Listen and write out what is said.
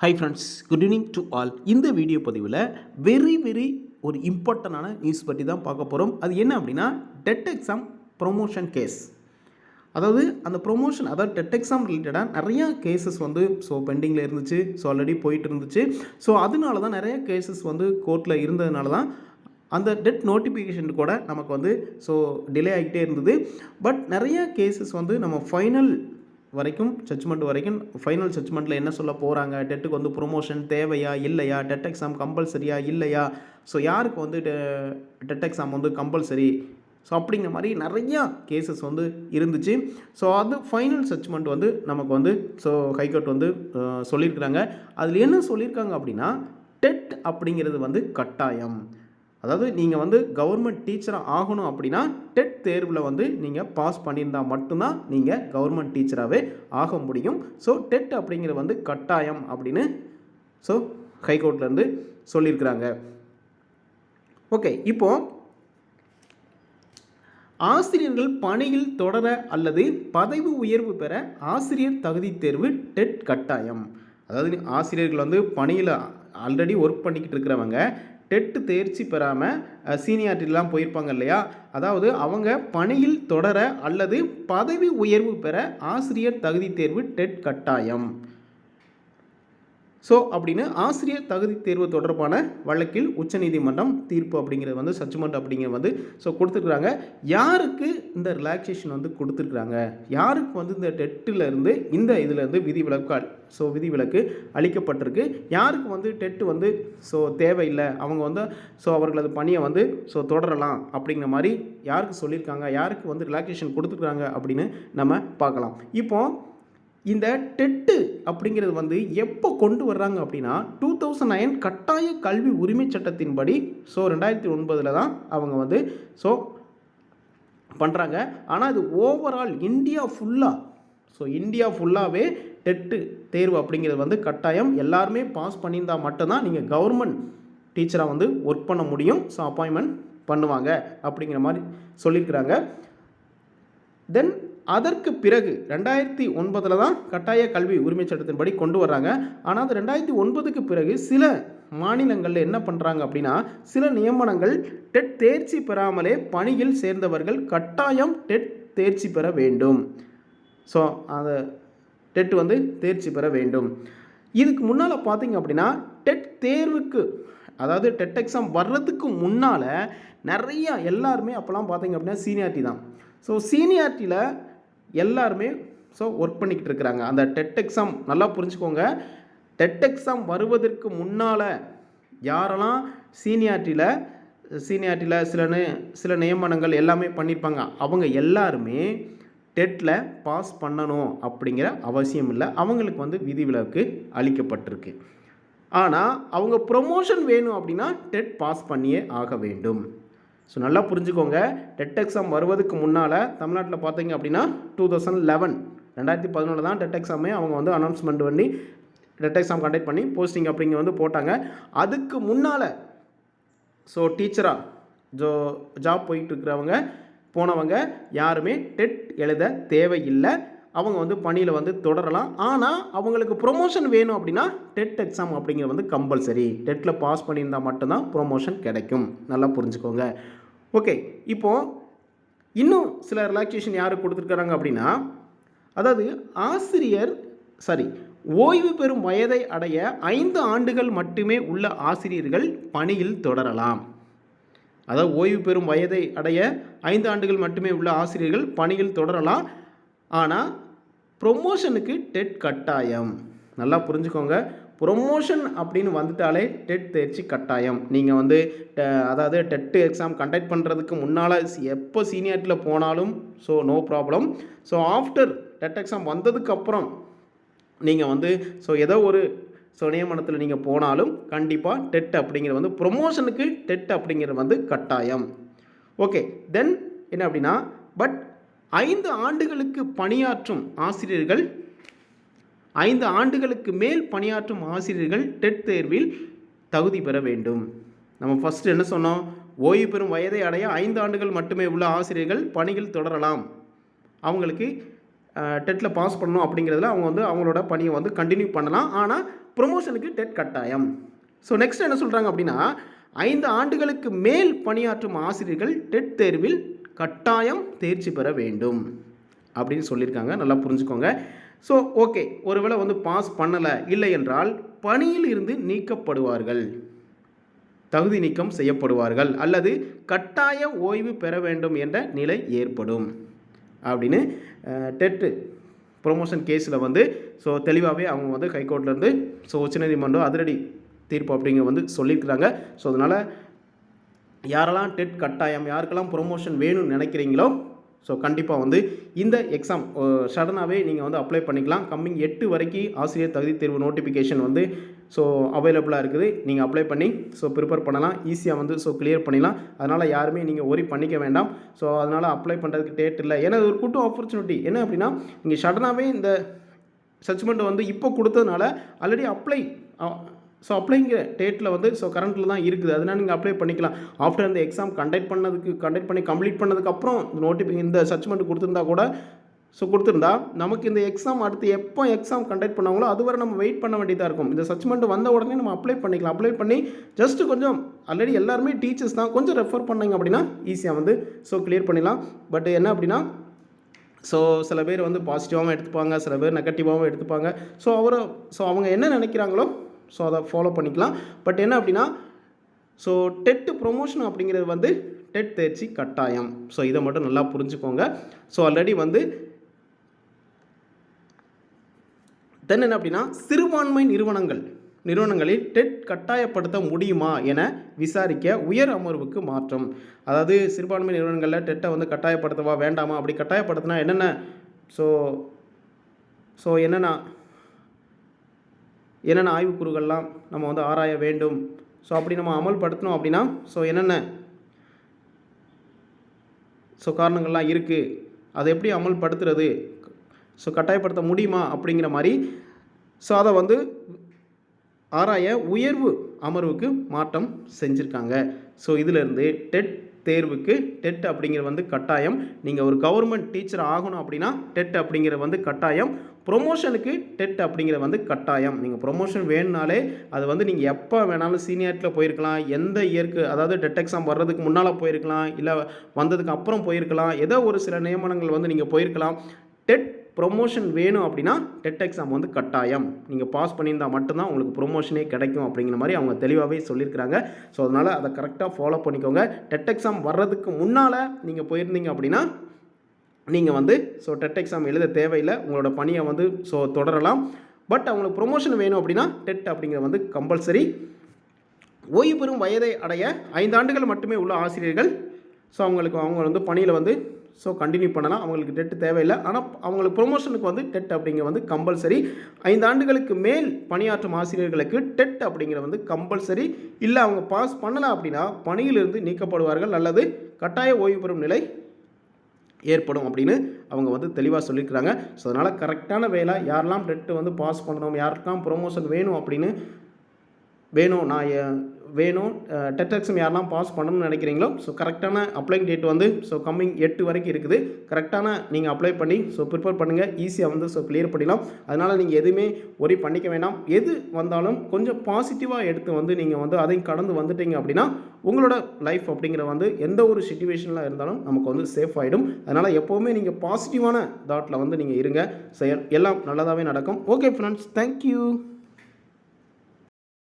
Hi friends good evening to all இந்த video பதிவில் very very ஒரு இம்பார்ட்டண்டான நியூஸ் பற்றி தான் பார்க்க போகிறோம் அது என்ன அப்படின்னா டெட் எக்ஸாம் ப்ரொமோஷன் கேஸ் அதாவது அந்த ப்ரொமோஷன் அதாவது டெட் எக்ஸாம் ரிலேட்டடாக நிறையா கேசஸ் வந்து ஸோ பெண்டிங்கில் இருந்துச்சு ஸோ ஆல்ரெடி போயிட்டு இருந்துச்சு. ஸோ அதனால தான் நிறைய கேசஸ் வந்து கோர்ட்டில் இருந்ததுனால தான் அந்த டெட் நோட்டிஃபிகேஷன் கூட நமக்கு வந்து ஸோ டிலே ஆகிட்டே இருந்தது. பட் நிறைய கேசஸ் வந்து நம்ம ஃபைனல் வரைக்கும் ஜட்ஜ்மெண்ட் வரைக்கும் ஃபைனல் ஜட்ஜ்மெண்ட்டில் என்ன சொல்ல போகிறாங்க டெட்டுக்கு வந்து ப்ரொமோஷன் தேவையா? இல்லையா? டெட் எக்ஸாம் கம்பல்சரியா இல்லையா? ஸோ யாருக்கு வந்து டெட் எக்ஸாம் வந்து கம்பல்சரி ஸோ அப்படிங்கிற மாதிரி நிறையா கேசஸ் வந்து இருந்துச்சு. ஸோ அது ஃபைனல் ஜட்ஜ்மெண்ட் வந்து நமக்கு வந்து ஸோ ஹைகோர்ட் வந்து சொல்லியிருக்கிறாங்க. அதில் என்ன சொல்லியிருக்காங்க அப்படின்னா டெட் அப்படிங்கிறது வந்து கட்டாயம். அதாவது நீங்கள் வந்து கவர்மெண்ட் டீச்சராக ஆகணும் அப்படின்னா டெட் தேர்வில் வந்து நீங்கள் பாஸ் பண்ணியிருந்தால் மட்டும்தான் நீங்கள் கவர்மெண்ட் டீச்சராகவே ஆக முடியும். ஸோ டெட் அப்படிங்கிறது வந்து கட்டாயம் அப்படின்னு ஸோ ஹைகோர்ட்லேருந்து சொல்லியிருக்கிறாங்க. ஓகே இப்போது ஆசிரியர்கள் பணியில் தொடர அல்லது பதவி உயர்வு பெற ஆசிரியர் தகுதி தேர்வு டெட் கட்டாயம். அதாவது ஆசிரியர்கள் வந்து பணியில் ஆல்ரெடி ஒர்க் பண்ணிக்கிட்டு இருக்கிறவங்க டெட்டு தேர்ச்சி பெறாமல் சீனியாரிட்டிலாம் போயிருப்பாங்க இல்லையா? அதாவது அவங்க பணியில் தொடர அல்லது பதவி உயர்வு பெற ஆசிரியர் தகுதி தேர்வு டெட் கட்டாயம். ஸோ அப்படின்னு ஆசிரியர் தகுதி தேர்வு தொடர்பான வழக்கில் உச்சநீதிமன்றம் தீர்ப்பு அப்படிங்கிறது வந்து சச்சுமெண்ட் அப்படிங்கிறது வந்து ஸோ கொடுத்துருக்குறாங்க. யாருக்கு இந்த ரிலாக்ஸேஷன் வந்து கொடுத்துருக்குறாங்க? யாருக்கு வந்து இந்த டெட்டில் இருந்து இந்த இதிலேருந்து விதி விலக்கு ஸோ விதி விலக்கு அளிக்கப்பட்டிருக்கு? யாருக்கு வந்து டெட்டு வந்து ஸோ தேவையில்லை. அவங்க வந்து ஸோ அவர்களது பணியை வந்து ஸோ தொடரலாம் அப்படிங்கிற மாதிரி யாருக்கு சொல்லியிருக்காங்க? யாருக்கு வந்து ரிலாக்ஸேஷன் கொடுத்துருக்குறாங்க அப்படின்னு நம்ம பார்க்கலாம். இப்போது இந்த டெட்டு அப்படிங்கிறது வந்து எப்போ கொண்டு வர்றாங்க அப்படின்னா டூ தௌசண்ட் நைன் கட்டாய கல்வி உரிமை சட்டத்தின்படி. ஸோ ரெண்டாயிரத்தி ஒன்பதில் தான் அவங்க வந்து ஸோ பண்ணுறாங்க ஆனால் இது ஓவரால் இந்தியா ஃபுல்லாக ஸோ இந்தியா ஃபுல்லாகவே டெட்டு தேர்வு அப்படிங்கிறது வந்து கட்டாயம். எல்லாருமே பாஸ் பண்ணியிருந்தால் மட்டும்தான் நீங்கள் கவர்மெண்ட் டீச்சராக வந்து ஒர்க் பண்ண முடியும். ஸோ அப்பாயின்மெண்ட் பண்ணுவாங்க அப்படிங்கிற மாதிரி சொல்லியிருக்கிறாங்க. தென் அதற்கு பிறகு ரெண்டாயிரத்தி ஒன்பதில் தான் கட்டாய கல்வி உரிமை சட்டத்தின்படி கொண்டு வர்றாங்க. ஆனால் அது ரெண்டாயிரத்தி ஒன்பதுக்கு பிறகு சில மாநிலங்களில் என்ன பண்ணுறாங்க அப்படின்னா சில நியமனங்கள் டெட் தேர்ச்சி பெறாமலே பணியில் சேர்ந்தவர்கள் கட்டாயம் டெட் தேர்ச்சி பெற வேண்டும். ஸோ அந்த டெட் வந்து தேர்ச்சி பெற வேண்டும். இதுக்கு முன்னால் பார்த்தீங்க அப்படின்னா டெட் தேர்வுக்கு அதாவது டெட் எக்ஸாம் வர்றதுக்கு முன்னால் நிறையா எல்லாருமே அப்போல்லாம் பார்த்தீங்க அப்படின்னா சீனியாரிட்டி தான். ஸோ சீனியாரிட்டியில் எல்லாருமே ஸோ ஒர்க் பண்ணிக்கிட்டு இருக்கிறாங்க. அந்த டெட் எக்ஸாம் நல்லா புரிஞ்சுக்கோங்க. டெட் எக்ஸாம் வருவதற்கு முன்னால் யாரெல்லாம் சீனியாரிட்டியில் சீனியாரிட்டியில் சில நே சில நியமனங்கள் எல்லாமே பண்ணியிருப்பாங்க அவங்க எல்லாருமே டெட்டில் பாஸ் பண்ணணும் அப்படிங்கிற அவசியம் இல்லை. அவங்களுக்கு வந்து விதிவிலக்கு அளிக்கப்பட்டிருக்கு. ஆனால் அவங்க ப்ரொமோஷன் வேணும் அப்படின்னா டெட் பாஸ் பண்ணியே ஆக வேண்டும். ஸோ நல்லா புரிஞ்சுக்கோங்க. டெட் எக்ஸாம் வருவதுக்கு முன்னால் தமிழ்நாட்டில் பார்த்தீங்க அப்படின்னா டூ தௌசண்ட் லெவன் ரெண்டாயிரத்தி பதினொன்று தான் டெட் எக்ஸாமே அவங்க வந்து அனௌன்ஸ்மெண்ட் பண்ணி டெட் எக்ஸாம் கண்டக்ட் பண்ணி போஸ்டிங் அப்படிங்க வந்து போட்டாங்க. அதுக்கு முன்னால் ஸோ டீச்சராக ஜோ ஜாப் போயிட்டு இருக்கிறவங்க போனவங்க யாருமே டெட் எழுத தேவையில்லை. அவங்க வந்து பணியில் வந்து தொடரலாம். ஆனால் அவங்களுக்கு ப்ரொமோஷன் வேணும் அப்படின்னா டெட் எக்ஸாம் அப்படிங்கிறது வந்து கம்பல்சரி டெட்டில் பாஸ் பண்ணியிருந்தால் மட்டும்தான் ப்ரொமோஷன் கிடைக்கும். நல்லா புரிஞ்சுக்கோங்க. ஓகே இப்போது இன்னும் சில ரிலாக்ஸேஷன் யாருக்கு கொடுத்துருக்குறாங்க அப்படின்னா அதாவது ஆசிரியர் சாரி ஓய்வு பெறும் வயதை அடைய ஐந்து ஆண்டுகள் மட்டுமே உள்ள ஆசிரியர்கள் பணியில் தொடரலாம். அதாவது ஓய்வு பெறும் வயதை அடைய ஐந்து ஆண்டுகள் மட்டுமே உள்ள ஆசிரியர்கள் பணியில் தொடரலாம். ஆனால் ப்ரொமோஷனுக்கு டெட் கட்டாயம். நல்லா புரிஞ்சுக்கோங்க. ப்ரொமோஷன் அப்படின்னு வந்துட்டாலே டெட் தேர்ச்சி கட்டாயம். நீங்கள் வந்து அதாவது டெட்டு எக்ஸாம் கண்டக்ட் பண்ணுறதுக்கு முன்னால் எப்போ சீனியர்ட்டில் போனாலும் so no problem so after TET exam வந்ததுக்கப்புறம் நீங்கள் வந்து ஸோ ஏதோ ஒரு ஸோ நியமனத்தில் நீங்கள் போனாலும் கண்டிப்பாக டெட் அப்படிங்கிறது வந்து ப்ரொமோஷனுக்கு டெட் அப்படிங்கிறது வந்து கட்டாயம். ஓகே தென் என்ன அப்படின்னா பட் ஐந்து ஆண்டுகளுக்கு பணியாற்றும் ஆசிரியர்கள் ஐந்து ஆண்டுகளுக்கு மேல் பணியாற்றும் ஆசிரியர்கள் டெட் தேர்வில் தகுதி பெற வேண்டும். நம்ம ஃபஸ்ட்டு என்ன சொன்னோம்? ஓய்வு பெறும் வயதை அடைய ஐந்து ஆண்டுகள் மட்டுமே உள்ள ஆசிரியர்கள் பணியில் தொடரலாம். அவங்களுக்கு டெட்டில் பாஸ் பண்ணணும் அப்படிங்கிறதுல அவங்க வந்து அவங்களோட பணியை வந்து கண்டினியூ பண்ணலாம். ஆனால் ப்ரொமோஷனுக்கு டெட் கட்டாயம். ஸோ நெக்ஸ்ட் என்ன சொல்கிறாங்க அப்படின்னா ஐந்து ஆண்டுகளுக்கு மேல் பணியாற்றும் ஆசிரியர்கள் டெட் தேர்வில் கட்டாயம் தேர்ச்சி பெற வேண்டும். அப்படின்னு சொல்லியிருக்காங்க. நல்லா புரிஞ்சுக்கோங்க. ஸோ ஓகே ஒருவேளை வந்து பாஸ் பண்ணலை. இல்லை என்றால் பணியில் இருந்து நீக்கப்படுவார்கள். தகுதி நீக்கம் செய்யப்படுவார்கள். அல்லது கட்டாய ஓய்வு பெற வேண்டும் என்ற நிலை ஏற்படும். அப்படின்னு டெட்டு ப்ரொமோஷன் கேஸில் வந்து ஸோ தெளிவாகவே அவங்க வந்து ஹைகோர்ட்லேருந்து ஸோ உச்சநீதிமன்றம் அதிரடி தீர்ப்பு அப்படிங்க வந்து சொல்லியிருக்கிறாங்க. ஸோ அதனால் யாரெல்லாம் டெட் கட்டாயம் யாருக்கெல்லாம் ப்ரொமோஷன் வேணும்னு நினைக்கிறீங்களோ ஸோ கண்டிப்பாக வந்து இந்த எக்ஸாம் சடனாகவே நீங்கள் வந்து அப்ளை பண்ணிக்கலாம். கம்மிங் எட்டு வரைக்கும் ஆசிரியர் தகுதி தேர்வு நோட்டிஃபிகேஷன் வந்து ஸோ அவைலபிளாக இருக்குது. நீங்கள் அப்ளை பண்ணி ஸோ ப்ரிப்பேர் பண்ணலாம். ஈஸியாக வந்து ஸோ கிளியர் பண்ணிடலாம் அதனால் யாருமே நீங்கள் ஒரி பண்ணிக்க வேண்டாம். ஸோ அதனால் அப்ளை பண்ணுறதுக்கு டேட் இல்லை. ஏன்னா ஒரு கூட்டம் ஆப்பர்ச்சுனிட்டி என்ன அப்படின்னா நீங்கள் சடனாகவே இந்த சச்மெண்ட்டை வந்து இப்போ கொடுத்ததுனால ஆல்ரெடி அப்ளை ஸோ அப்ளைங்கிற டேட்டில் வந்து ஸோ கரண்ட்டில் தான் இருக்குது. அதனால் நீங்கள் அப்ளை பண்ணிக்கலாம். ஆஃப்டர் அந்த எக்ஸாம் கண்டக்ட் பண்ணதுக்கு கண்டக்ட் பண்ணி கம்ப்ளீட் பண்ணதுக்கப்புறம் இந்த நோட்டிஃபி இந்த சச்மெண்ட் கொடுத்துருந்தா கூட ஸோ கொடுத்துருந்தா நமக்கு இந்த எக்ஸாம் அடுத்து எப்போ எக்ஸாம் கண்டக்ட் பண்ணாங்களோ அதுவரை நம்ம வெயிட் பண்ண வேண்டியதாக இருக்கும். இந்த சச்மெண்ட் வந்த உடனே நம்ம அப்ளை பண்ணிக்கலாம். அப்ளை பண்ணி ஜஸ்ட்டு கொஞ்சம் ஆல்ரெடி எல்லாருமே டீச்சர்ஸ் தான் கொஞ்சம் ரெஃபர் பண்ணிங்க அப்படின்னா ஈஸியாக வந்து ஸோ கிளியர் பண்ணிடலாம். பட் என்ன அப்படின்னா ஸோ சில பேர் வந்து பாசிட்டிவாகவும் எடுத்துப்பாங்க சில பேர் நெகட்டிவாகவும் எடுத்துப்பாங்க. ஸோ அவரை ஸோ அவங்க என்ன நினைக்கிறாங்களோ ஸோ அதை ஃபாலோ பண்ணிக்கலாம். பட் என்ன அப்படின்னா ஸோ டெட்டு ப்ரொமோஷன் அப்படிங்கிறது வந்து டெட் தேர்ச்சி கட்டாயம். ஸோ இதை மட்டும் நல்லா புரிஞ்சுக்கோங்க. ஸோ ஆல்ரெடி வந்து தென் என்ன அப்படின்னா சிறுபான்மை நிறுவனங்கள் நிறுவனங்களில் டெட் கட்டாயப்படுத்த முடியுமா என விசாரிக்க உயர் அமர்வுக்கு மாற்றம். அதாவது சிறுபான்மை நிறுவனங்களில் டெட்டை வந்து கட்டாயப்படுத்தவா வேண்டாமா அப்படி கட்டாயப்படுத்தினா என்னென்ன? ஸோ ஸோ என்னென்ன என்னென்ன ஆய்வுக்கூறுகள்லாம் நம்ம வந்து ஆராய வேண்டும்? ஸோ அப்படி நம்ம அமல்படுத்தணும் அப்படின்னா ஸோ என்னென்ன? ஸோ காரணங்கள்லாம் இருக்குது அதை எப்படி அமல்படுத்துறது? ஸோ கட்டாயப்படுத்த முடியுமா? அப்படிங்கிற மாதிரி ஸோ அதை வந்து ஆராய உயர்வு அமர்வுக்கு மாற்றம் செஞ்சுருக்காங்க. ஸோ இதிலிருந்து டெட் தேர்வுக்கு டெட் அப்படிங்கிறது வந்து கட்டாயம். நீங்கள் ஒரு கவர்மெண்ட் டீச்சர் ஆகணும் அப்படின்னா டெட் அப்படிங்கிறது வந்து கட்டாயம். ப்ரொமோஷனுக்கு டெட் அப்படிங்கிற வந்து கட்டாயம். நீங்கள் ப்ரொமோஷன் வேணுனாலே அது வந்து நீங்கள் எப்போ வேணாலும் சீனியாரிட்டியில் போயிருக்கலாம். எந்த இயருக்கு அதாவது டெட் எக்ஸாம் வர்றதுக்கு முன்னால் போயிருக்கலாம். இல்லை வந்ததுக்கு அப்புறம் போயிருக்கலாம். ஏதோ ஒரு சில நியமனங்கள் வந்து நீங்கள் போயிருக்கலாம். டெட் ப்ரொமோஷன் வேணும் அப்படின்னா டெட் எக்ஸாம் வந்து கட்டாயம். நீங்கள் பாஸ் பண்ணியிருந்தால் மட்டும்தான் உங்களுக்கு ப்ரொமோஷனே கிடைக்கும் அப்படிங்கிற மாதிரி அவங்க தெளிவாகவே சொல்லியிருக்கிறாங்க. ஸோ அதனால் அதை கரெக்டாக ஃபாலோ பண்ணிக்கோங்க. டெட் எக்ஸாம் வர்றதுக்கு முன்னால் நீங்கள் போயிருந்தீங்க அப்படின்னா நீங்கள் வந்து ஸோ டெட் எக்ஸாம் எழுத தேவையில்லை. உங்களோட பணியை வந்து ஸோ தொடரலாம். பட் அவங்களுக்கு ப்ரொமோஷன் வேணும் அப்படின்னா டெட் அப்படிங்கிறது வந்து கம்பல்சரி ஓய்வு பெறும் வயதை அடைய ஐந்து ஆண்டுகள் மட்டுமே உள்ள ஆசிரியர்கள் ஸோ அவங்களுக்கு அவங்க வந்து பணியில் வந்து ஸோ கண்டினியூ பண்ணலாம். அவங்களுக்கு டெட் தேவையில்லை. ஆனால் அவங்களுக்கு ப்ரொமோஷனுக்கு வந்து டெட் அப்படிங்கிற வந்து கம்பல்சரி ஐந்து ஆண்டுகளுக்கு மேல் பணியாற்றும் ஆசிரியர்களுக்கு டெட் அப்படிங்கிற வந்து கம்பல்சரி இல்லை அவங்க பாஸ் பண்ணலாம் அப்படின்னா பணியிலிருந்து நீக்கப்படுவார்கள். அல்லது கட்டாய ஓய்வு பெறும் நிலை ஏற்படும் அப்படின்னு அவங்க வந்து தெளிவாக சொல்லியிருக்கிறாங்க. ஸோ அதனால் கரெக்டான வேலை யாரெல்லாம் டெட்டு வந்து பாஸ் பண்ணணும் யாருக்கெல்லாம் ப்ரொமோஷன் வேணும் அப்படின்னு வேணும் நான் வேணும் டெட் எக்ஸாம் யாரெல்லாம் பாஸ் பண்ணணும்னு நினைக்கிறீங்களோ ஸோ கரெக்டான அப்ளைங் டேட் வந்து ஸோ கம்மிங் எட்டு வரைக்கும் இருக்குது. கரெக்டான நீங்கள் அப்ளை பண்ணி ஸோ ப்ரிப்பேர் பண்ணுங்கள் ஈஸியாக வந்து ஸோ கிளியர் பண்ணிடலாம். அதனால் நீங்கள் எதுவுமே ஒரி பண்ணிக்க வேண்டாம். எது வந்தாலும் கொஞ்சம் பாசிட்டிவாக எடுத்து வந்து நீங்கள் வந்து அதையும் கடந்து வந்துட்டீங்க அப்படின்னா உங்களோட லைஃப் அப்படிங்கிற வந்து எந்த ஒரு சுச்சுவேஷனில் இருந்தாலும் நமக்கு வந்து சேஃப் ஆகிடும் அதனால் எப்போவுமே நீங்கள் பாசிட்டிவான தாட்டில் வந்து நீங்கள் இருங்க. செயல் எல்லாம் நல்லதாகவே நடக்கும். Okay friends thank you